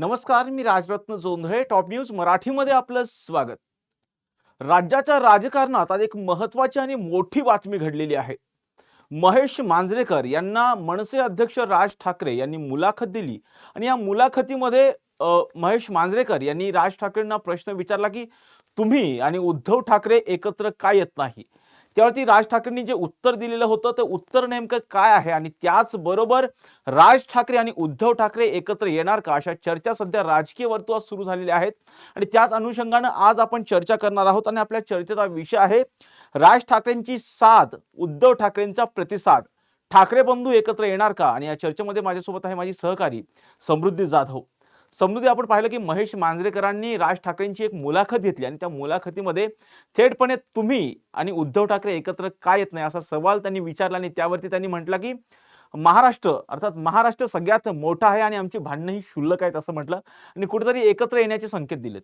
नमस्कार मी Rajratna Jondhale top news मराठीमध्ये आपलं स्वागत. राज्याच्या राजकारणात आज एक महत्वाची आणि मोठी बातमी घडलेली आहे. महेश मांजरेकर यांना मनसे अध्यक्ष राज ठाकरे यांनी मुलाखत दिली आणि या मुलाखतीमध्ये महेश मांजरेकर यांनी राज ठाकरेंना प्रश्न विचारला की तुम्ही आणि उद्धव ठाकरे एकत्र का येत नाही? त्यावरती राज ठाकरेंनी जे उत्तर दिलेलं होतं ते उत्तर नेमकं काय आहे? आणि त्याचबरोबर राज ठाकरे आणि उद्धव ठाकरे एकत्र येणार का? अशा चर्चा सध्या राजकीय वर्तुळात सुरू झालेल्या आहेत. आणि त्याच अनुषंगानं आज आपण चर्चा करणार आहोत आणि आपल्या चर्चेचा विषय आहे राज ठाकरेंची साथ उद्धव ठाकरेंचा प्रतिसाद. ठाकरे बंधू एकत्र येणार का? आणि या चर्चेमध्ये माझ्यासोबत आहे माझी सहकारी समृद्धी जाधव. समृद्धी आपण पाहिलं की महेश मांजरेकरांनी राज ठाकरेंची एक मुलाखत घेतली आणि त्या मुलाखतीमध्ये थेटपणे तुम्ही आणि उद्धव ठाकरे एकत्र काय येत नाही असा सवाल त्यांनी विचारला आणि त्यावरती त्यांनी म्हटलं की महाराष्ट्र अर्थात महाराष्ट्र सगळ्यात मोठा आहे आणि आमची भांडणं ही क्षुल्लक आहेत असं म्हटलं आणि कुठेतरी एकत्र येण्याचे संकेत दिलेत.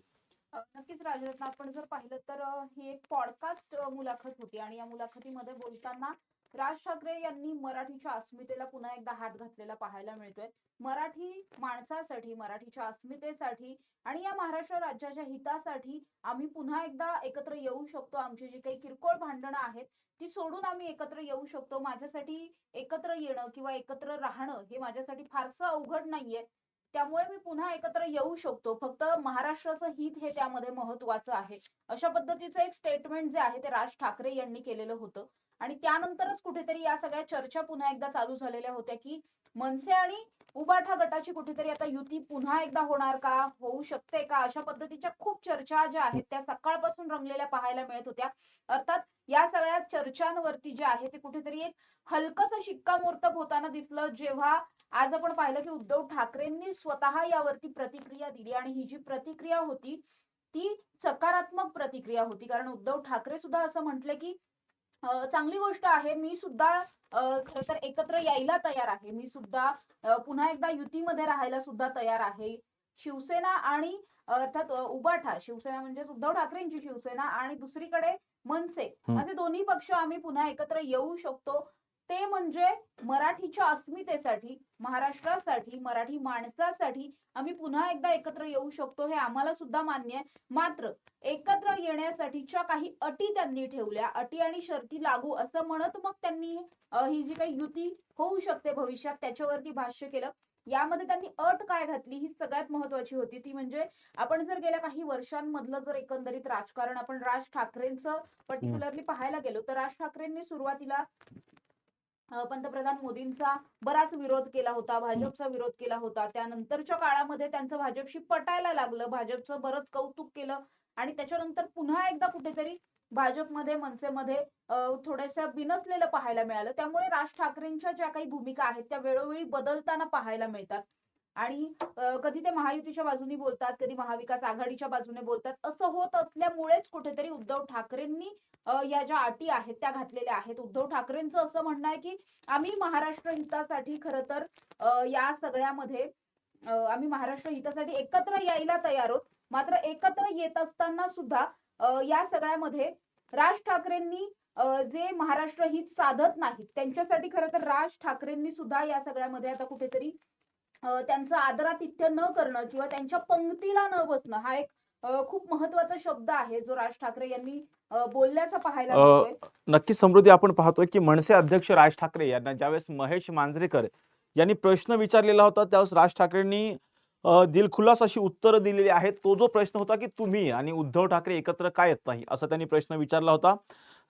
नक्कीच राजरत्न आपण जर पाहिलं तर ही एक पॉडकास्ट मुलाखत होती आणि या मुलाखतीमध्ये बोलताना राज ठाकरे यांनी मराठीच्या अस्मितेला पुन्हा एकदा हात घातलेला पाहायला मिळतोय. मराठी माणसासाठी मराठीच्या अस्मितेसाठी आणि या महाराष्ट्र राज्याच्या हितासाठी आम्ही पुन्हा एकदा एकत्र येऊ शकतो. आमची जी काही किरकोळ भांडणं आहेत ती सोडून आम्ही एकत्र येऊ शकतो. माझ्यासाठी एकत्र येणं किंवा एकत्र राहणं हे माझ्यासाठी फारसं अवघड नाहीये. त्यामुळे मी पुन्हा एकत्र येऊ शकतो. फक्त महाराष्ट्राचं हित हे त्यामध्ये महत्वाचं आहे. अशा पद्धतीचं एक स्टेटमेंट जे आहे ते राज ठाकरे यांनी केलेलं होतं. आणि त्यानंतरच कुठेतरी या सगळ्या चर्चा पुन्हा एकदा चालू झालेल्या होत्या की मनसे आणि उबाठा गटाची कुठेतरी आता युती पुन्हा एकदा होणार का? होऊ शकते का? अशा पद्धतीच्या खूप चर्चा ज्या आहेत त्या सकाळपासून रंगलेल्या पाहायला मिळत होत्या. अर्थात या सगळ्या चर्चांवरती जे आहे ते कुठेतरी एक हलकस शिक्कामोर्तब होताना दिसलं. जेव्हा आज आपण पाहिलं की उद्धव ठाकरेंनी स्वतः यावरती प्रतिक्रिया दिली आणि ही जी प्रतिक्रिया होती ती सकारात्मक प्रतिक्रिया होती. कारण उद्धव ठाकरे सुद्धा असं म्हटले की चांगली गोष्ट आहे. मी सुद्धा अं, खरं तर एकत्र यायला तयार आहे. मी सुद्धा अं, पुन्हा एकदा युतीमध्ये राहायला सुद्धा तयार आहे. शिवसेना आणि अर्थात उबाठा शिवसेना म्हणजे उद्धव ठाकरेंची शिवसेना आणि दुसरीकडे मनसे. असे दोन्ही पक्ष आम्ही पुन्हा एकत्र येऊ शकतो. ते म्हणजे मराठीच्या अस्मितेसाठी महाराष्ट्रासाठी मराठी माणसासाठी आम्ही पुन्हा एकदा एकत्र येऊ शकतो हे आम्हाला सुद्धा मान्य आहे. मात्र एकत्र येण्यासाठीच्या काही अटी त्यांनी ठेवल्या. अटी आणि शर्ती लागू असं म्हणत मग त्यांनी ही जी काही युती होऊ शकते भविष्यात त्याच्यावरती भाष्य केलं. यामध्ये त्यांनी अट काय घातली ही सगळ्यात महत्वाची होती. ती म्हणजे आपण जर गेल्या काही वर्षांमधलं जर एकंदरीत राजकारण आपण राज ठाकरेंचं पर्टिक्युलरली पाहायला गेलो तर राज ठाकरेंनी सुरुवातीला पंतप्रधान मोदींचा बराच विरोध केला होता भाजपचा विरोध केला होता. त्यानंतरच्या काळामध्ये त्यांचं भाजपशी पटायला लागलं. भाजपचं बरंच कौतुक केलं. आणि त्याच्यानंतर पुन्हा एकदा कुठेतरी भाजपमध्ये मनसेमध्ये थोड्याशा बिनसलेलं पाहायला मिळालं. त्यामुळे राज ठाकरेंच्या ज्या काही भूमिका आहेत त्या वेळोवेळी बदलताना पाहायला मिळतात. आणि कधी ते महायुतीच्या बाजूने बोलतात कधी महाविकास आघाडीच्या बाजूने बोलतात असं होत असल्यामुळेच कुठेतरी उद्धव ठाकरेंनी या ज्या अटी आहेत त्या घातलेल्या आहेत. उद्धव ठाकरेंचं असं म्हणणं आहे की आम्ही महाराष्ट्र हितासाठी खर तर या सगळ्यामध्ये आम्ही महाराष्ट्र हितासाठी एकत्र यायला तयार आहोत. मात्र एकत्र येत असताना सुद्धा या सगळ्यामध्ये राज ठाकरेंनी जे महाराष्ट्र हित साधत नाहीत त्यांच्यासाठी खरं तर राज ठाकरेंनी सुद्धा या सगळ्यामध्ये आता कुठेतरी त्यांचं आदरातिथ्य न करणं किंवा त्यांच्या पंक्तीला न बसणं हा एक खूप महत्त्वाचा शब्द आहे जो राज ठाकरे यांनी बोलल्याचा पाहायला नक्कीच समृद्धी आपण पाहतोय की मनसे अध्यक्ष राज ठाकरे यांना ज्यावेळेस महेश मांजरेकर यांनी प्रश्न विचारलेला होता त्यावेळेस राज ठाकरेंनी दिलखुलास अशी उत्तरं दिलेली आहेत. तो जो प्रश्न होता की तुम्ही आणि उद्धव ठाकरे एकत्र काय येत नाही असा त्यांनी प्रश्न विचारला होता.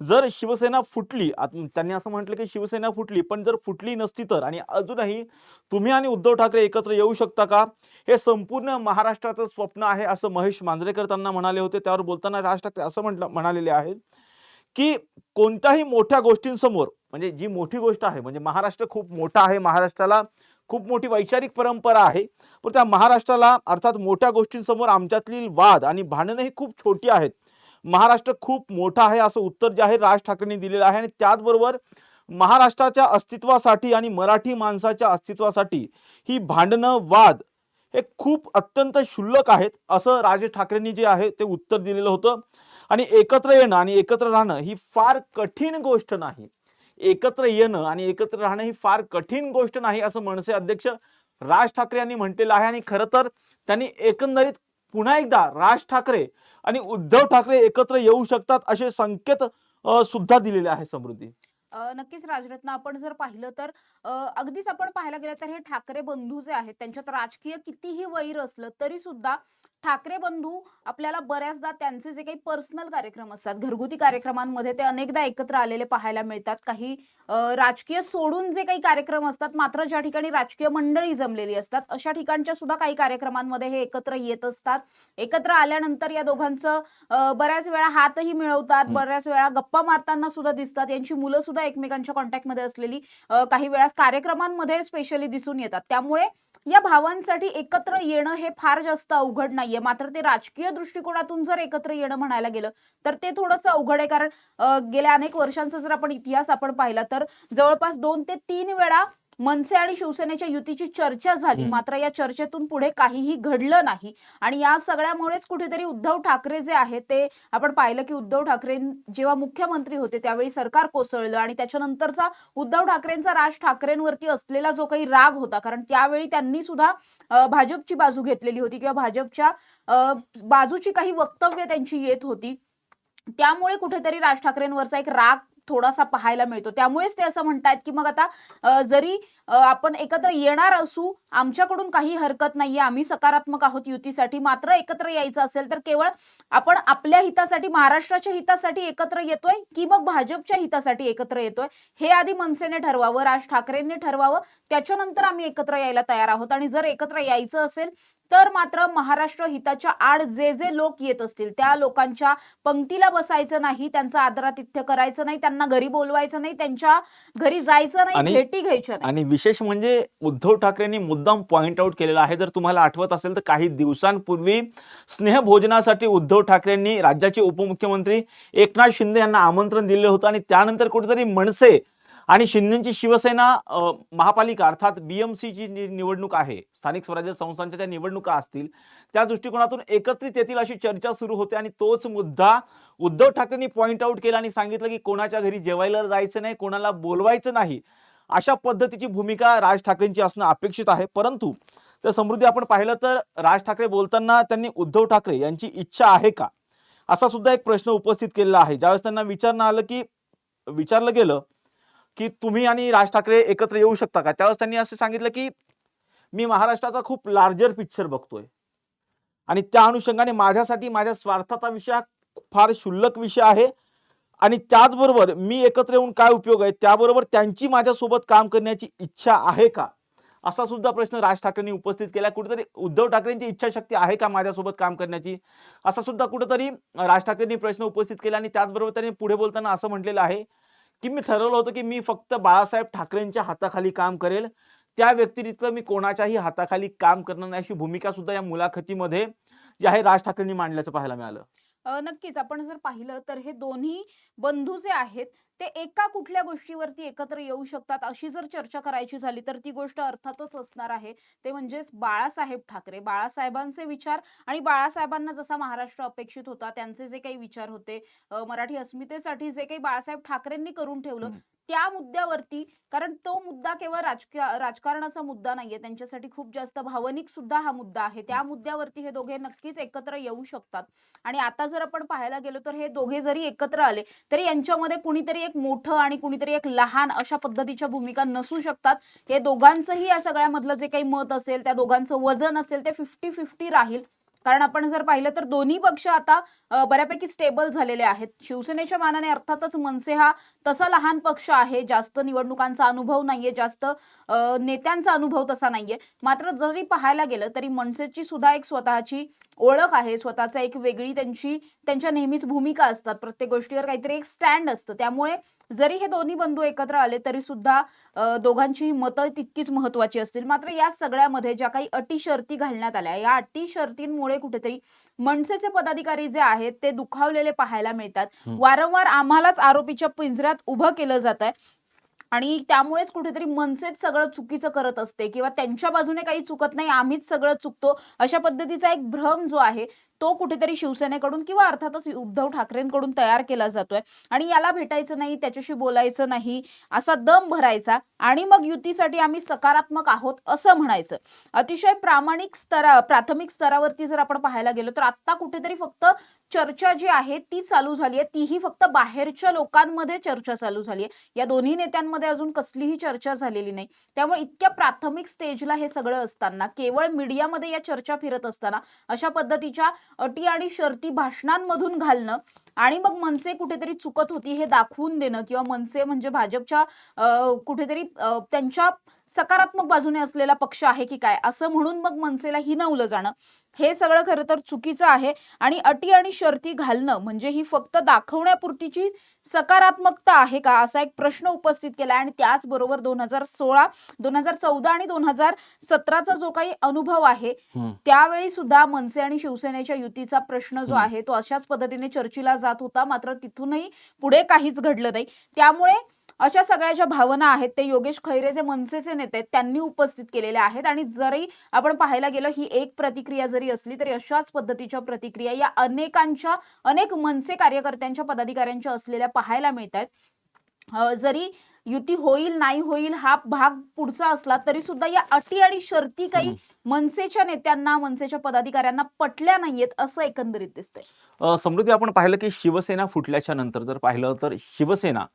जर शिवसेना फुटली त्यांनी असं म्हटलं की शिवसेना फुटली पण जर फुटली नसती तर आणि अजूनही तुम्ही आणि उद्धव ठाकरे एकत्र येऊ शकता का? हे संपूर्ण महाराष्ट्राचं स्वप्न आहे असं महेश मांजरेकर त्यांना म्हणाले होते. त्यावर बोलताना राज ठाकरे असं म्हटलं म्हणालेले आहेत की कोणत्याही मोठ्या गोष्टींसमोर म्हणजे जी मोठी गोष्ट आहे म्हणजे महाराष्ट्र खूप मोठा आहे महाराष्ट्राला खूप मोठी वैचारिक परंपरा आहे पण त्या महाराष्ट्राला अर्थात मोठ्या गोष्टींसमोर आमच्यातील वाद आणि भांडणं ही खूप छोटी आहेत. महाराष्ट्र खूप मोठा आहे असं उत्तर जे आहे राज ठाकरेंनी दिलेलं आहे. आणि त्याचबरोबर महाराष्ट्राच्या अस्तित्वासाठी आणि मराठी माणसाच्या अस्तित्वासाठी ही भांडणं वाद हे खूप अत्यंत क्षुल्लक आहेत असं राज ठाकरेंनी जे आहे ते उत्तर दिलेलं होतं. आणि एकत्र येणं आणि एकत्र राहणं ही फार कठीण गोष्ट नाही. एकत्र येणं आणि एकत्र राहणं ही फार कठीण गोष्ट नाही असं मनसे अध्यक्ष राज ठाकरे यांनी म्हटलेलं आहे. आणि खरं तर त्यांनी एकंदरीत पुन्हा एकदा राज ठाकरे आणि उद्धव ठाकरे एकत्र येऊ शकतात असे संकेत सुद्धा दिलेले आहे समृद्धी. नक्कीच राजरत्न आपण जर पाहिलं तर अगदीच आपण पाहायला गेलं तर हे ठाकरे बंधू जे आहेत त्यांच्यात राजकीय कितीही वैर असलं तरी सुद्धा ठाकरे बंधू आपल्याला बऱ्याचदा त्यांचे जे काही पर्सनल कार्यक्रम असतात घरगुती कार्यक्रमांमध्ये ते अनेकदा एकत्र आलेले पाहायला मिळतात. काही राजकीय सोडून जे काही कार्यक्रम असतात मात्र ज्या ठिकाणी राजकीय मंडळी जमलेली असतात अशा ठिकाणच्या सुद्धा काही कार्यक्रमांमध्ये हे एकत्र येत असतात. एकत्र आल्यानंतर या दोघांचं बऱ्याच वेळा हातही मिळवतात. बऱ्याच वेळा गप्पा मारताना सुद्धा दिसतात. यांची मुलं सुद्धा एकमेकांच्या कॉन्टॅक्टमध्ये असलेली काही वेळा कार्यक्रमांमध्ये स्पेशली दिसून येतात. त्यामुळे या भावांसाठी एकत्र येणं हे फार जास्त अवघड नाहीये. मात्र ते राजकीय दृष्टिकोनातून जर एकत्र येणं म्हणायला गेलं तर ते थोडंसं अवघड आहे. कारण गेल्या अनेक वर्षांचा जर आपण इतिहास आपण पाहिला तर जवळपास दोन ते तीन वेळा मनसे आणि शिवसेनेच्या युतीची चर्चा झाली. मात्र या चर्चेतून पुढे काहीही घडलं नाही. आणि या सगळ्यामुळेच कुठेतरी उद्धव ठाकरे जे आहेत ते आपण पाहिलं की उद्धव ठाकरे जेव्हा मुख्यमंत्री होते त्यावेळी सरकार कोसळलं आणि त्याच्यानंतरचा उद्धव ठाकरेंचा राज ठाकरेंवरती असलेला जो काही राग होता. कारण त्यावेळी त्यांनी सुद्धा भाजपची बाजू घेतलेली होती किंवा भाजपच्या बाजूची काही वक्तव्य त्यांची येत होती. त्यामुळे कुठेतरी राज ठाकरेंवरचा एक राग थोडासा पाहायला मिळतो. त्यामुळेच ते असं म्हणतायत की मग आता जरी आपण एकत्र येणार असू आमच्याकडून काही हरकत नाहीये. आम्ही सकारात्मक आहोत युतीसाठी. मात्र एकत्र यायचं असेल तर केवळ आपण आपल्या हितासाठी महाराष्ट्राच्या हितासाठी एकत्र येतोय की मग भाजपच्या हितासाठी एकत्र येतोय? हे आधी मनसेने ठरवावं राज ठाकरेंनी ठरवावं. त्याच्यानंतर आम्ही एकत्र यायला तयार आहोत. आणि जर एकत्र यायचं असेल तर मात्र महाराष्ट्र हिताच्या आड जे जे लोक येत असतील त्या लोकांच्या पंक्तीला बसायचं नाही त्यांचं आदरातिथ्य करायचं नाही त्यांना घरी बोलवायचं नाही त्यांच्या घरी जायचं नाही भेटी घ्यायच्या नाही. विशेष म्हणजे उद्धव ठाकरेंनी मुद्दाम पॉइंट आउट केलेला आहे. जर तुम्हाला आठवत असेल तर काही दिवसांपूर्वी स्नेहभोजनासाठी उद्धव ठाकरेंनी राज्याचे उपमुख्यमंत्री एकनाथ शिंदे यांना आमंत्रण दिलं होतं आणि त्यानंतर कुठेतरी मनसे आणि शिंदेची शिवसेना महापालिका अर्थात बी बीएमसीची जी निवडणूक आहे. स्थानिक स्वराज्य संस्थांच्या ज्या निवडणुका असतील त्या दृष्टिकोनातून एकत्रित येतील अशी चर्चा सुरू होते आणि तोच मुद्दा उद्धव ठाकरेंनी पॉईंट आउट केला आणि सांगितलं की कोणाच्या घरी जेवायला जायचं नाही कोणाला बोलवायचं नाही. अशा पद्धतीची भूमिका राज ठाकरेंची असणं अपेक्षित आहे. परंतु तर समृद्धी आपण पाहिलं तर राज ठाकरे बोलताना त्यांनी उद्धव ठाकरे यांची इच्छा आहे का? असा सुद्धा एक प्रश्न उपस्थित केलेला आहे. ज्यावेळेस त्यांना विचारणं आलं की विचारलं गेलं की तुम्ही आणि राज ठाकरे एकत्र येऊ शकता का? त्यावेळेस त्यांनी असं सांगितलं की मी महाराष्ट्राचा खूप लार्जर पिक्चर बघतोय. आणि त्या अनुषंगाने माझ्यासाठी माझ्या स्वार्थाचा विषय फार क्षुल्लक विषय आहे. आणि त्याचबरोबर मी एकत्र येऊन काय उपयोग आहे? त्याबरोबर त्यांची माझ्यासोबत काम करण्याची इच्छा आहे का? असा सुद्धा प्रश्न राज ठाकरेंनी उपस्थित केला. कुठेतरी उद्धव ठाकरेंची इच्छाशक्ती आहे का माझ्यासोबत काम करण्याची? असा सुद्धा कुठेतरी राज ठाकरेंनी प्रश्न उपस्थित केला आणि त्याचबरोबर त्यांनी पुढे बोलताना असं म्हटलेलं आहे की मी ठरवलं होतं की मी फक्त बाळासाहेब ठाकरेंच्या हाताखाली काम करेल. त्या व्यतिरिक्त मी कोणाच्याही हाताखाली काम करणार नाही अशी भूमिका सुद्धा या मुलाखतीमध्ये जे आहे राज ठाकरेंनी मांडल्याचं पाहायला मिळालं. नक्कीच आपण जर पाहिलं तर हे दोन्ही बंधू जे आहेत ते एका कुठल्या गोष्टीवरती एकत्र येऊ शकतात? अशी जर चर्चा करायची झाली तर ती गोष्ट अर्थातच असणार आहे. ते म्हणजेच बाळासाहेब ठाकरे. बाळासाहेबांचे विचार आणि बाळासाहेबांना जसा महाराष्ट्र अपेक्षित होता त्यांचे जे काही विचार होते मराठी अस्मितेसाठी जे काही बाळासाहेब ठाकरेंनी करून ठेवलं त्या मुद्द्यावरती कारण तो मुद्दा केवळ राजकीय राजकारणाचा मुद्दा नाहीये त्यांच्यासाठी खूप जास्त भावनिक सुद्धा हा मुद्दा आहे. त्या मुद्द्यावरती हे दोघे नक्कीच एकत्र येऊ शकतात. आणि आता जर आपण पाहायला गेलो तर हे दोघे जरी एकत्र आले तरी यांच्यामध्ये कुणीतरी एक मोठं आणि कुणीतरी एक लहान अशा पद्धतीच्या भूमिका नसू शकतात. हे दोघांचंही या सगळ्यामधलं जे काही मत असेल त्या दोघांचं वजन असेल ते फिफ्टी फिफ्टी राहील. कारण आपण जर पाहिलं तर दोन्ही पक्ष आता बऱ्यापैकी स्टेबल झालेले आहेत. शिवसेनेच्या मानाने अर्थातच मनसे हा तसा लहान पक्ष आहे. जास्त निवडणुकांचा अनुभव नाहीये. जास्त नेत्यांचा अनुभव तसा नाहीये. मात्र जरी पाहायला गेलं तरी मनसेची सुद्धा एक स्वतःची ओळख आहे. स्वतःचा एक वेगळी त्यांची त्यांच्या नेहमीच भूमिका असतात. प्रत्येक गोष्टीवर काहीतरी एक स्टँड असतं. त्यामुळे जरी हे दोन्ही बंधू एकत्र आले तरी सुद्धा अ, दोघांचीही मतं तितकीच महत्वाची असतील. मात्र या सगळ्यामध्ये ज्या काही अटी शर्ती घालण्यात आल्या या अटी शर्तींमुळे कुठेतरी मनसेचे पदाधिकारी जे आहेत ते दुखावलेले पाहायला मिळतात. वारंवार आम्हालाच आरोपीच्या पिंजऱ्यात उभं केलं जात आहे. आणि त्यामुळेच कुठेतरी मनसेच सगळं चुकीचं करत असते किंवा त्यांच्या बाजूने काही चुकत नाही आम्हीच सगळं चुकतो अशा पद्धतीचा एक भ्रम जो आहे तो कुठेतरी शिवसेनेकडून किंवा अर्थातच उद्धव ठाकरेंकडून तयार केला जातोय. आणि याला भेटायचं नाही त्याच्याशी बोलायचं नाही असा दम भरायचा आणि मग युतीसाठी आम्ही सकारात्मक आहोत असं म्हणायचं. अतिशय प्रामाणिक स्तरा प्राथमिक स्तरावरती जर आपण पाहायला गेलो तर आत्ता कुठेतरी फक्त चर्चा जी आहे ती चालू झाली आहे तीही फक्त बाहेरच्या लोकांमध्ये चर्चा चालू झाली आहे या दोन्ही नेत्यांमध्ये अजून कसलीही चर्चा झालेली नाही. त्यामुळे इतक्या प्राथमिक स्टेजला हे सगळं असताना केवळ मीडियामध्ये या चर्चा फिरत असताना अशा पद्धतीच्या अटी आणि शर्ती भाषणांमधून घालणं आणि मग मनसे कुठेतरी चुकत होती हे दाखवून देणं किंवा मनसे म्हणजे भाजपच्या अं, कुठेतरी अं, त्यांच्या सकारात्मक बाजूने असलेला पक्ष आहे की काय? असं म्हणून मग मनसेला हिनवलं जाणं. हे सगळं खरं तर चुकीचं आहे आणि अटी आणि शर्ती घालणं म्हणजे ही फक्त दाखवण्यापुरतीची सकारात्मकता आहे का? असा एक प्रश्न उपस्थित केला आणि त्याचबरोबर दोन हजार सोळा दोन हजार चौदा आणि दोन हजार सतराचा जो काही अनुभव आहे. त्यावेळी सुद्धा मनसे आणि शिवसेनेच्या युतीचा प्रश्न जो. आहे तो अशाच पद्धतीने चर्चेला जात होता. मात्र तिथूनही पुढे काहीच घडलं नाही. त्यामुळे अशा सगळ्या ज्या भावना आहेत ते योगेश खैरे जे मनसेचे नेते त्यांनी उपस्थित केलेल्या आहेत. आणि जरी आपण पाहायला गेलं ही एक प्रतिक्रिया जरी असली तरी अशाच पद्धतीच्या प्रतिक्रिया या अनेकांच्या अनेक मनसे कार्यकर्त्यांच्या पदाधिकाऱ्यांच्या असलेल्या पाहायला मिळत आहेत जरी युती होईल नाही होईल हा भाग पुढचा असला तरी सुद्धा या अटी आणि शर्ती काही मनसेच्या नेत्यांना मनसेच्या पदाधिकाऱ्यांना पटल्या नाहीयेत असं एकंदरीत दिसतंय. समृद्धी आपण पाहिलं की शिवसेना फुटल्याच्या नंतर जर पाहिलं तर शिवसेना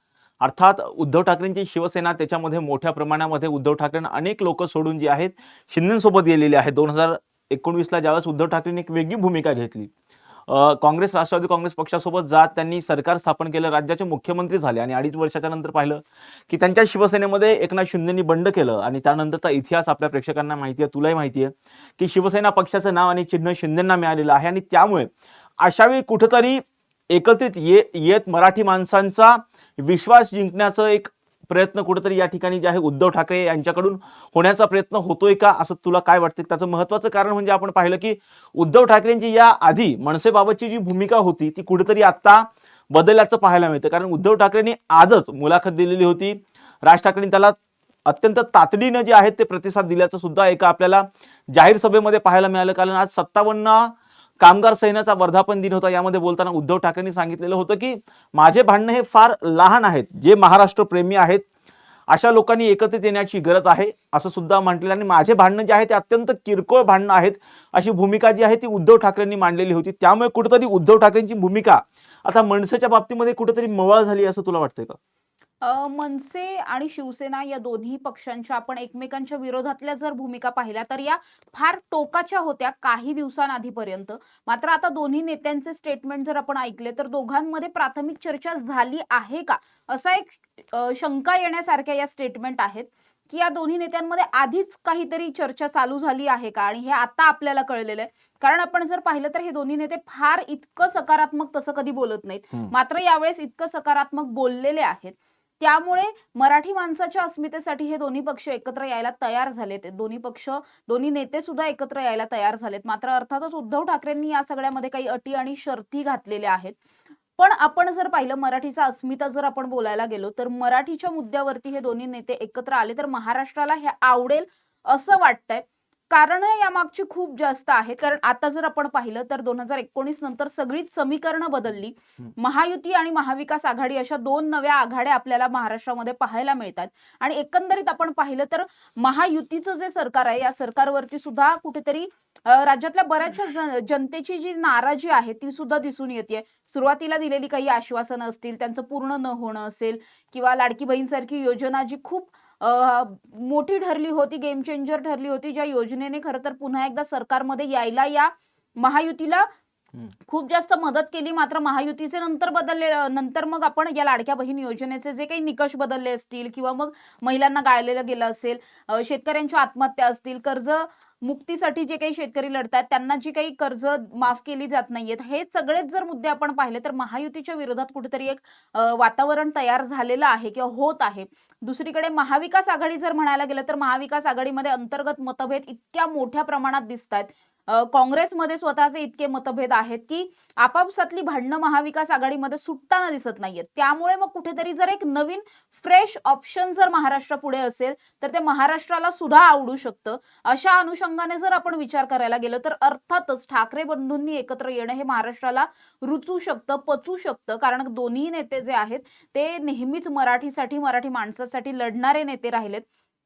अर्थात उद्धव ठाकरेंची शिवसेना त्याच्यामध्ये मोठ्या प्रमाणामध्ये उद्धव ठाकरेंना अनेक लोक सोडून जी आहेत शिंदेसोबत गेलेले आहेत. दोन हजार एकोणवीसला ज्यावेळेस उद्धव ठाकरेंनी एक वेगळी भूमिका घेतली. काँग्रेस राष्ट्रवादी काँग्रेस पक्षासोबत जात त्यांनी सरकार स्थापन केलं राज्याचे मुख्यमंत्री झाले आणि अडीच वर्षाच्या नंतर पाहिलं की त्यांच्या शिवसेनेमध्ये एकनाथ शिंदेनी बंड केलं आणि त्यानंतरचा इतिहास आपल्या प्रेक्षकांना माहिती आहे तुलाही माहिती आहे की शिवसेना पक्षाचं नाव आणि चिन्ह शिंदेंना मिळालेलं आहे आणि त्यामुळे अशावेळी कुठंतरी एकत्रित ये येत मराठी माणसांचा विश्वास जिंकण्याचं एक प्रयत्न कुठेतरी या ठिकाणी जे आहे उद्धव ठाकरे यांच्याकडून होण्याचा प्रयत्न होतोय का असं तुला काय वाटतं त्याचं महत्त्वाचं कारण म्हणजे आपण पाहिलं की उद्धव ठाकरेंची या आधी मनसेबाबतची जी भूमिका होती ती कुठेतरी आत्ता बदलल्याचं पाहायला मिळतं. कारण उद्धव ठाकरेंनी आजच मुलाखत दिलेली होती. राज ठाकरेंनी त्याला अत्यंत तातडीनं जे आहेत ते प्रतिसाद दिल्याचं सुद्धा एका आपल्याला जाहीर सभेमध्ये पाहायला मिळालं. कारण आज सत्तावन्न कामगार सैन्याचा वर्धापन दिन होता. यामध्ये बोलताना उद्धव ठाकरेंनी सांगितलेलं होतं की माझे भांडणं हे फार लहान आहेत. जे महाराष्ट्र प्रेमी आहेत अशा लोकांनी एकत्रित येण्याची गरज आहे असं सुद्धा म्हटलेलं आणि माझे भांडणं जे आहे ते अत्यंत किरकोळ भांडणं आहेत. अशी भूमिका जी आहे ती उद्धव ठाकरेंनी मांडलेली होती. त्यामुळे कुठेतरी उद्धव ठाकरेंची भूमिका आता मनसेच्या बाबतीमध्ये कुठेतरी मवाळ झाली असं तुला वाटतंय का? अ, मनसे आणि शिवसेना या दोन्ही पक्षांच्या आपण एकमेकांच्या विरोधातल्या जर भूमिका पाहिल्या तर या फार टोकाच्या होत्या काही दिवसांआधीपर्यंत. मात्र आता दोन्ही नेत्यांचे स्टेटमेंट जर आपण ऐकले तर दोघांमध्ये प्राथमिक चर्चा झाली आहे का? असा एक अ, शंका येण्यासारख्या या स्टेटमेंट आहेत की या दोन्ही नेत्यांमध्ये आधीच काहीतरी चर्चा चालू झाली आहे का? आणि हे आता आपल्याला कळलेलं आहे. कारण आपण जर पाहिलं तर हे दोन्ही नेते फार इतकं सकारात्मक तसं कधी बोलत नाहीत. हम्म. मात्र यावेळेस इतकं सकारात्मक बोललेले आहेत. त्यामुळे मराठी माणसाच्या अस्मितेसाठी हे दोन्ही पक्ष एकत्र यायला तयार झालेत. दोन्ही पक्ष दोन्ही नेते सुद्धा एकत्र यायला तयार झालेत. मात्र अर्थातच उद्धव ठाकरेंनी या सगळ्यामध्ये काही अटी आणि शर्ती घातलेल्या आहेत. पण आपण जर पाहिलं मराठीचा अस्मिता जर आपण बोलायला गेलो तर मराठीच्या मुद्द्यावरती हे दोन्ही नेते एकत्र आले तर महाराष्ट्राला हे आवडेल असं वाटतंय. कारण यामागची खूप जास्त आहेत. कारण आता जर आपण पाहिलं तर दोन हजार एकोणीस नंतर सगळीच समीकरणं बदलली. महायुती आणि महाविकास आघाडी अशा दोन नव्या आघाड्या आपल्याला महाराष्ट्रामध्ये पाहायला मिळतात. आणि एकंदरीत आपण पाहिलं तर महायुतीचं जे सरकार आहे या सरकारवरती सुद्धा कुठेतरी राज्यातल्या बऱ्याचशा जन- जनतेची जी नाराजी आहे ती सुद्धा दिसून येते सुरुवातीला दिलेली काही आश्वासनं असतील त्यांचं पूर्ण न होणं असेल किंवा लाडकी बहीणसारखी योजना जी खूप मोठी ठरली होती गेम चेंजर ठरली होती ज्या योजनेने खरं तर पुन्हा एकदा सरकारमध्ये यायला या महायुतीला खूप जास्त मदत केली मात्र महायुतीचे नंतर बदलले नंतर मग आपण या लाडक्या बहीण योजनेचे जे काही निकष बदलले असतील किंवा मग महिलांना गाळलेलं गेलं असेल शेतकऱ्यांच्या आत्महत्या असतील कर्ज मुक्तीसाठी जे काही शेतकरी लढतात त्यांना जी काही कर्ज माफ केली जात नाहीयेत हे सगळेच जर मुद्दे आपण पाहिले तर महायुतीच्या विरोधात कुठेतरी एक वातावरण तयार झालेलं आहे किंवा होत आहे. दुसरीकडे महाविकास आघाडी जर म्हणायला गेलं तर महाविकास आघाडीमध्ये अंतर्गत मतभेद इतक्या मोठ्या प्रमाणात दिसत आहेत काँग्रेसमध्ये स्वतःचे इतके मतभेद आहेत की आपापसातली भांडणं महाविकास आघाडीमध्ये सुटताना दिसत नाहीयेत. त्यामुळे मग कुठेतरी जर एक नवीन फ्रेश ऑप्शन जर महाराष्ट्र पुढे असेल तर ते महाराष्ट्राला सुद्धा आवडू शकतं. अशा अनुषंगाने जर आपण विचार करायला गेलो तर अर्थातच ठाकरे बंधूंनी एकत्र येणं हे महाराष्ट्राला रुचू शकतं पचू शकतं. कारण दोन्ही नेते जे आहेत ते नेहमीच मराठीसाठी मराठी माणसासाठी लढणारे नेते राहिलेत.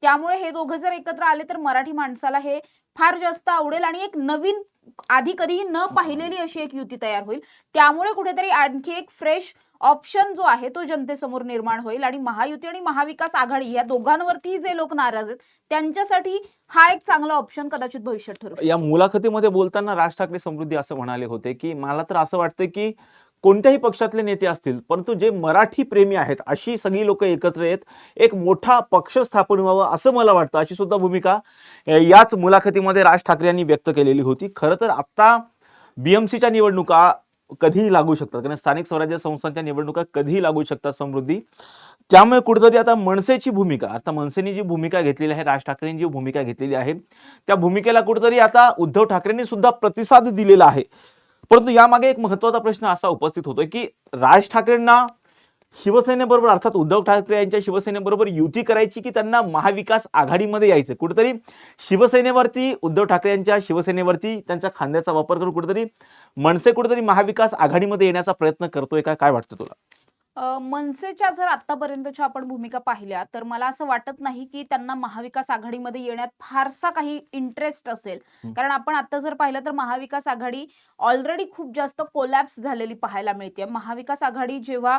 त्यामुळे हे दोघं जर एकत्र आले तर मराठी माणसाला हे फार जास्त आवडेल आणि एक नवीन आधी कधीही न पाहिलेली अशी एक युती तयार होईल. त्यामुळे कुठेतरी आणखी एक फ्रेश ऑप्शन जो आहे तो जनतेसमोर निर्माण होईल आणि महायुती आणि महाविकास आघाडी या दोघांवरती जे लोक नाराज आहेत त्यांच्यासाठी हा एक चांगला ऑप्शन कदाचित भविष्यात ठरू या मुलाखतीमध्ये बोलताना राज ठाकरे समृद्धी असं म्हणाले होते की मला तर असं वाटतं की कोणत्याही पक्षातले नेते असतील परंतु जे मराठी प्रेमी आहेत अशी सगळी लोक एकत्र येत एक मोठा पक्ष स्थापन व्हावं असं मला वाटतं. अशी सुद्धा भूमिका याच मुलाखतीमध्ये राज ठाकरे यांनी व्यक्त केलेली होती. खरं तर आता बीएमसीच्या निवडणुका कधीही लागू शकतात कारण स्थानिक स्वराज्य संस्थांच्या निवडणुका कधीही लागू शकतात समृद्धी. त्यामुळे कुठेतरी आता मनसेची भूमिका आता मनसेनी जी भूमिका घेतलेली आहे राज ठाकरेंनी जी भूमिका घेतलेली आहे त्या भूमिकेला कुठेतरी आता उद्धव ठाकरेंनी सुद्धा प्रतिसाद दिलेला आहे. परंतु यामागे एक महत्त्वाचा प्रश्न असा उपस्थित होतोय की राज ठाकरेंना शिवसेनेबरोबर अर्थात उद्धव ठाकरे यांच्या शिवसेनेबरोबर युती करायची की त्यांना महाविकास आघाडीमध्ये यायचं? कुठेतरी शिवसेनेवरती उद्धव ठाकरे यांच्या शिवसेनेवरती त्यांच्या खांद्याचा वापर करून कुठेतरी मनसे कुठेतरी महाविकास आघाडीमध्ये येण्याचा प्रयत्न करतोय का? काय वाटतं तुला? मनसेच्या जर आतापर्यंतच्या आपण भूमिका पाहिल्या तर मला असं वाटत नाही की त्यांना महाविकास आघाडीमध्ये येण्यात फारसा काही इंटरेस्ट असेल. कारण आपण आता जर पाहिलं तर महाविकास आघाडी ऑलरेडी खूप जास्त कोलॅप्स झालेली पाहायला मिळते. महाविकास आघाडी जेव्हा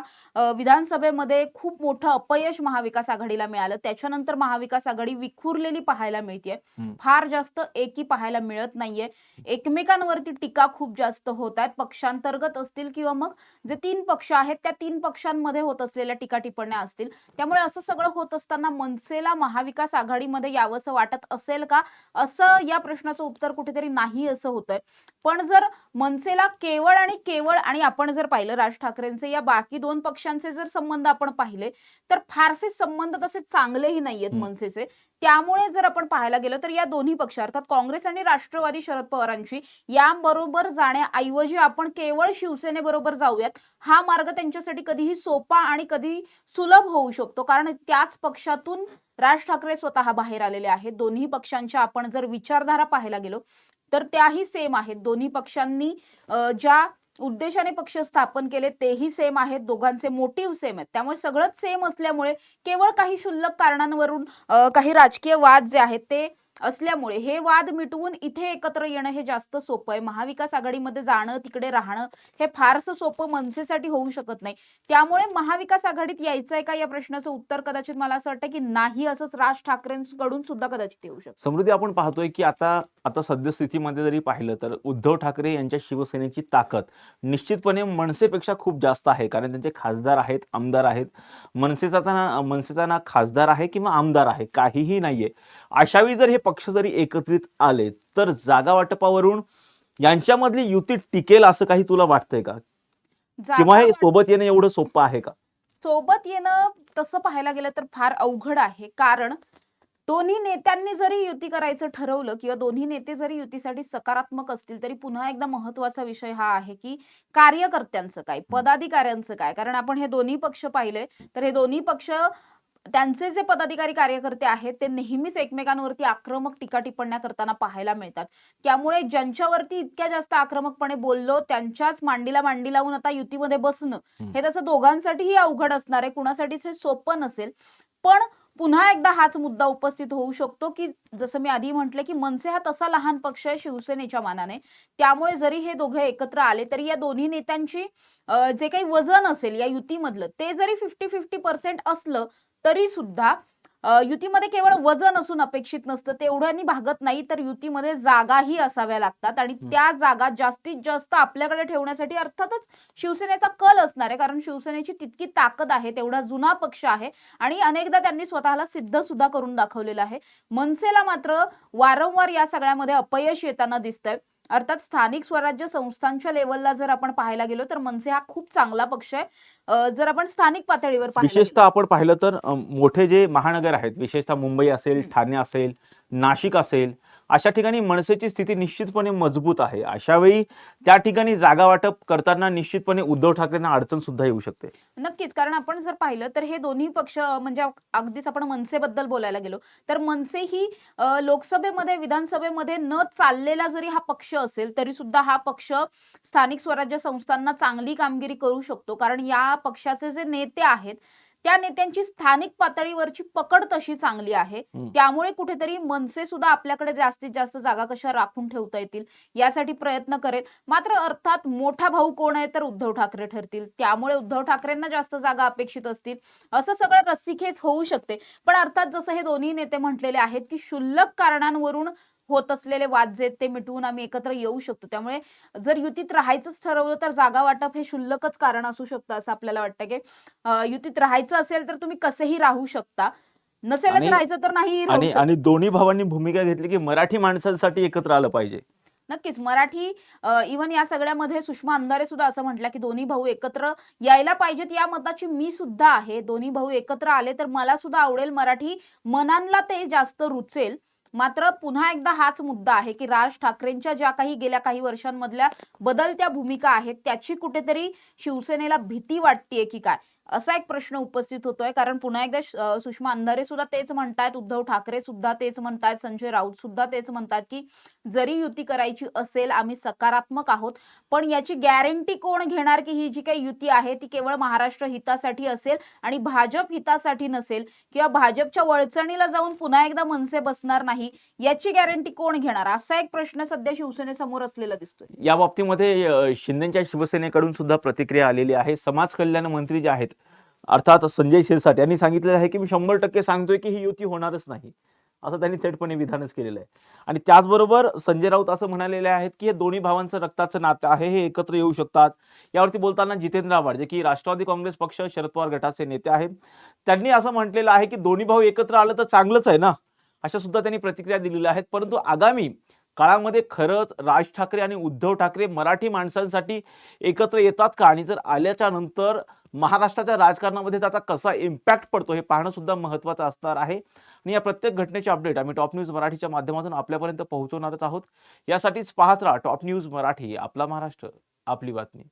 विधानसभेमध्ये खूप मोठं अपयश महाविकास आघाडीला मिळालं त्याच्यानंतर महाविकास आघाडी विखुरलेली पाहायला मिळते. फार जास्त एकी पाहायला मिळत नाहीये. एकमेकांवरती टीका खूप जास्त होत आहेत. पक्षांतर्गत असतील किंवा मग जे तीन पक्ष आहेत त्या तीन पक्षांमध्ये होत असलेल्या टीका टिप्पण्या असतील. त्यामुळे असं सगळं होत असताना मनसेला महाविकास आघाडीमध्ये यावंसं वाटत असेल का? असं या प्रश्नाचं उत्तर कुठेतरी नाही असं होतंय. पण जर मनसेला केवळ आणि केवळ आणि आपण जर पाहिलं राज ठाकरेंचे या बाकी दोन पक्षांचे जर संबंध आपण पाहिले तर फारसे संबंध तसे चांगलेही नाहीयेत. मनसेचे. त्यामुळे जर आपण पाहायला गेलं तर या दोन्ही पक्ष अर्थात काँग्रेस आणि राष्ट्रवादी शरद पवारांची याबरोबर जाण्याऐवजी आपण केवळ शिवसेनेबरोबर जाऊयात हा मार्ग त्यांच्यासाठी कधीही सोपा आणि कधी सुलभ होऊ शकतो. कारण त्याच पक्षातून राज ठाकरे स्वतः बाहेर आलेले आहेत. दोन्ही पक्षांच्या आपण जर विचारधारा पाहायला गेलो तर त्याही सेम आहेत. दोन्ही पक्षांनी ज्या उद्देशाने पक्ष स्थापन केले तेही सेम आहेत. दोघांचे मोटिव्ह सेम आहेत. त्यामुळे सगळंच सेम असल्यामुळे केवळ काही क्षुल्लक कारणांवरून काही राजकीय वाद जे आहेत ते असल्यामुळे हे वाद मिटवून इथे एकत्र येणं हे जास्त सोपं आहे. महाविकास आघाडीमध्ये जाणं तिकडे राहणं हे फारसं सोपं मनसेसाठी होऊ शकत नाही. त्यामुळे महाविकास आघाडीत यायचं आहे का या प्रश्नाचं उत्तर कदाचित मला असं वाटतं की नाही असंच राज ठाकरेंकडून सुद्धा कदाचित येऊ शकतं. समृद्धी आपण पाहतोय की आता आता सद्यस्थितीमध्ये जरी पाहिलं तर उद्धव ठाकरे यांच्या शिवसेनेची ताकद निश्चितपणे मनसेपेक्षा खूप जास्त आहे. कारण त्यांचे खासदार आहेत आमदार आहेत. मनसेचा ना मनसेचा ना खासदार आहे किंवा आमदार आहे काहीही नाहीये. अशावेळी जर हे पक्ष जरी एकत्रित आले तर जागा वाटपावरून यांच्यामधली युती टिकेल असं काही तुला वाटतंय का? किंवा हे सोबत येणं एवढं सोपं आहे का? सोबत येणं तसं पाहायला गेलं तर फार अवघड आहे. कारण दोन्ही नेत्यांनी जरी युती करायचं ठरवलं किंवा दोन्ही नेते जरी युतीसाठी सकारात्मक असतील तरी पुन्हा एकदा महत्त्वाचा विषय हा आहे की कार्यकर्त्यांचं काय पदाधिकाऱ्यांचं काय? कारण आपण हे दोन्ही पक्ष पाहिले तर हे दोन्ही पक्ष त्यांचे जे पदाधिकारी कार्यकर्ते आहेत ते नेहमीच एकमेकांवरती आक्रमक टीका टिप्पण्या करताना पाहायला मिळतात. त्यामुळे ज्यांच्यावरती इतक्या जास्त आक्रमकपणे बोललो त्यांच्याच मांडीला मांडी लावून आता युतीमध्ये बसणं. हे तसं दोघांसाठीही अवघड असणार आहे. कुणासाठीच हे सोपं नसेल. पण पुन्हा एकदा हाच मुद्दा उपस्थित होऊ शकतो की जसं मी आधी म्हटलं की मनसे हा तसा लहान पक्ष आहे शिवसेनेच्या मानाने. त्यामुळे जरी हे दोघे एकत्र आले तरी या दोन्ही नेत्यांची जे काही वजन असेल या युतीमधलं ते जरी फिफ्टी फिफ्टी पर्सेंट असलं तरी सुद्धा युतीमध्ये केवळ वजन असून अपेक्षित नसतं तेवढ्यानी भागत नाही तर युतीमध्ये जागाही असाव्या लागतात. आणि. त्या जागा जास्तीत जास्त आपल्याकडे ठेवण्यासाठी अर्थातच शिवसेनेचा कल असणार आहे. कारण शिवसेनेची तितकी ताकद आहे तेवढा जुना पक्ष आहे. आणि अनेकदा त्यांनी स्वतःला सिद्ध सुद्धा करून दाखवलेलं आहे. मनसेला मात्र वारंवार या सगळ्यामध्ये अपयश येताना दिसतंय. अर्थात स्थानिक स्वराज्य संस्थांच्या लेवलला जर आपण पाहायला गेलो तर मनसे हा खूप चांगला पक्ष आहे. जर आपण स्थानिक पातळीवर विशेषतः आपण पाहिलं तर मोठे जे महानगर आहेत विशेषतः मुंबई असेल ठाणे असेल नाशिक असेल अशा ठिकाणी मनसेची स्थिती निश्चितपणे मजबूत आहे. अशा वेळी त्या ठिकाणी जागा वाटप करताना निश्चितपणे उद्धव ठाकरेंना अडचण सुद्धा येऊ शकते. नक्कीच कारण आपण जर पाहिलं तर हे दोन्ही पक्ष म्हणजे अगदीच आपण मनसेबद्दल बोलायला गेलो तर मनसे ही लोकसभेमध्ये विधानसभेमध्ये न चाललेला जरी हा पक्ष असेल तरी सुद्धा हा पक्ष स्थानिक स्वराज्य संस्थांना चांगली कामगिरी करू शकतो. कारण या पक्षाचे जे नेते आहेत त्या नेत्यांची स्थानिक पातळीवरची पकड तशी चांगली आहे. त्यामुळे कुठेतरी मनसे सुद्धा आपल्याकडे जास्तीत जास्त जागा कशा राखून ठेवता येतील यासाठी प्रयत्न करेल. मात्र अर्थात मोठा भाऊ कोण आहे तर उद्धव ठाकरे ठरतील. त्यामुळे उद्धव ठाकरेंना जास्त जागा अपेक्षित असतील. असं सगळं रस्सीखेच होऊ शकते. पण अर्थात जसं हे दोन्ही नेते म्हटलेले आहेत की क्षुल्लक कारणांवरून होत असलेले वाद जे ते मिटवून आम्ही एकत्र येऊ शकतो. त्यामुळे जर युतीत राहायचंच ठरवलं तर जागा वाटप हे क्षुल्लकच कारण असू शकतं असं आपल्याला वाटतं की युतीत राहायचं असेल तर तुम्ही कसेही राहू शकता. नसेलच राहायचं तर नाही आणि. आणि दोन्ही भावांनी भूमिका घेतली की मराठी माणसांसाठी एकत्र आलं पाहिजे. नक्कीच. मराठी इवन या सगळ्यामध्ये सुषमा अंधारे सुद्धा असं म्हटलं की दोन्ही भाऊ एकत्र यायला पाहिजेत. या मताची मी सुद्धा आहे. दोन्ही भाऊ एकत्र आले तर मला सुद्धा आवडेल मराठी मनांना ते जास्त रुचेल. मात्र पुन्हा एकदा हाच मुद्दा आहे की राज ठाकरेंच्या ज्या काही गेल्या काही वर्षांमधल्या बदलत्या भूमिका आहेत त्याची कुठेतरी शिवसेनेला भीती वाटतेय की काय? असा एक प्रश्न उपस्थित होतोय. कारण पुन्हा एकदा सुषमा अंधारे सुद्धा तेच म्हणतायत उद्धव ठाकरे सुद्धा तेच म्हणतायत संजय राऊत सुद्धा तेच म्हणतात की जरी युती करायची असेल आम्ही सकारात्मक आहोत. पण याची गॅरंटी कोण घेणार की ही जी काही युती आहे ती केवळ महाराष्ट्र हितासाठी असेल आणि भाजप हितासाठी नसेल किंवा भाजपच्या वळचणीला जाऊन पुन्हा एकदा मनसे बसणार नाही याची गॅरंटी कोण घेणार? असा एक प्रश्न सध्या शिवसेनेसमोर असलेला दिसतोय. या बाबतीमध्ये शिंदेच्या शिवसेनेकडून सुद्धा प्रतिक्रिया आलेली आहे. समाज कल्याण मंत्री जे आहेत अर्थात संजय शिरसाट यांनी सांगितलेलं आहे की मी शंभर टक्के सांगतोय की ही युती होणारच नाही. असं त्यांनी थेटपणे विधानच केलेलं आहे. आणि त्याचबरोबर संजय राऊत असं म्हणालेले आहेत की हे दोन्ही भावांचं रक्ताचं नातं आहे हे एकत्र येऊ शकतात. यावरती बोलताना जितेंद्र आव्हाड जे की राष्ट्रवादी काँग्रेस पक्ष शरद पवार गटाचे नेते आहेत. त्यांनी असं म्हटलेलं आहे की दोन्ही भाऊ एकत्र आलं तर चांगलंच आहे ना? अशा सुद्धा त्यांनी प्रतिक्रिया दिलेल्या आहेत. परंतु आगामी काळामध्ये खरंच राज ठाकरे आणि उद्धव ठाकरे मराठी माणसांसाठी एकत्र येतात का? आणि जर आल्याच्यानंतर महाराष्ट्राच्या राजकारणामध्ये त्याचा कसा इम्पॅक्ट पडतो हे पाहणं सुद्धा महत्त्वाचं असणार आहे. आणि या प्रत्येक घटनेचे अपडेट आम्ही टॉप न्यूज मराठीच्या माध्यमातून आपल्यापर्यंत पोहोचवणारच आहोत. यासाठीच पाहत राहा टॉप न्यूज मराठी आपला महाराष्ट्र आपली बातमी.